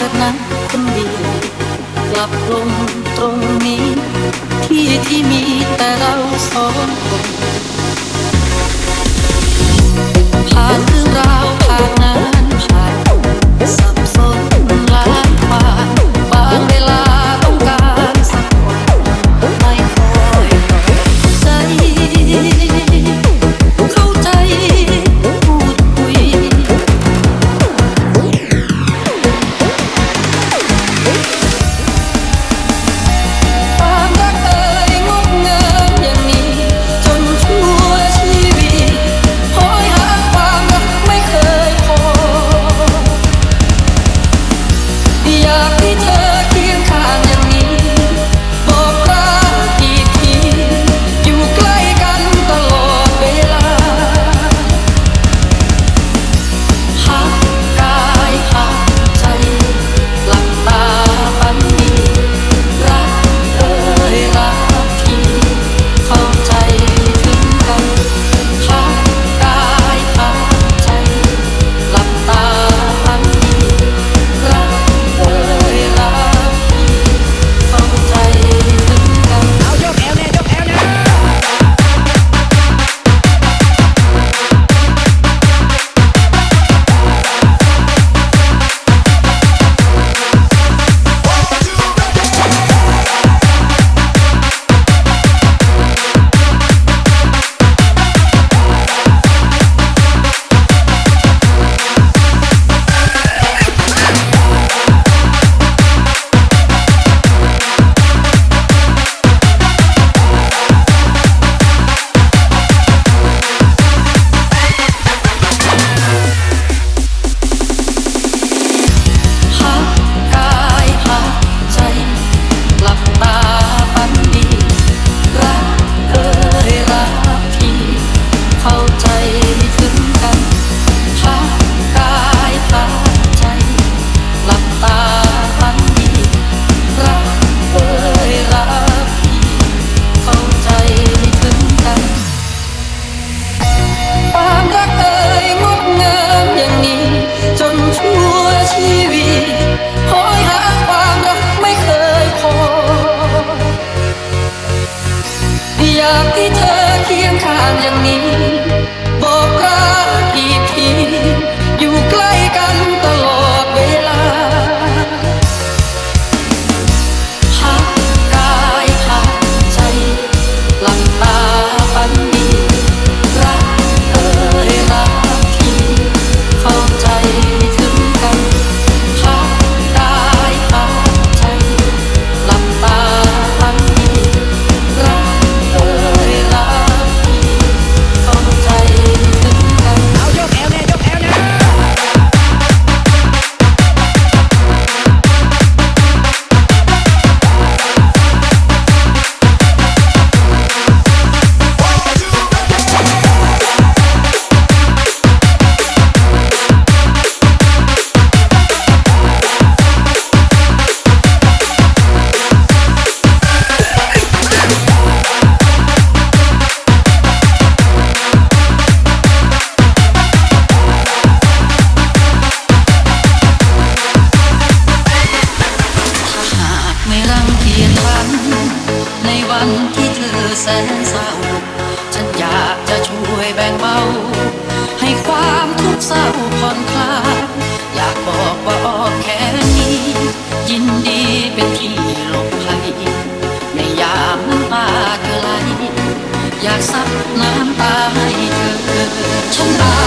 กับนั้นคนเดียวกลับลงตรงนี้ ที่ที่มีแต่เราสองคนผ่านากซับน้ำ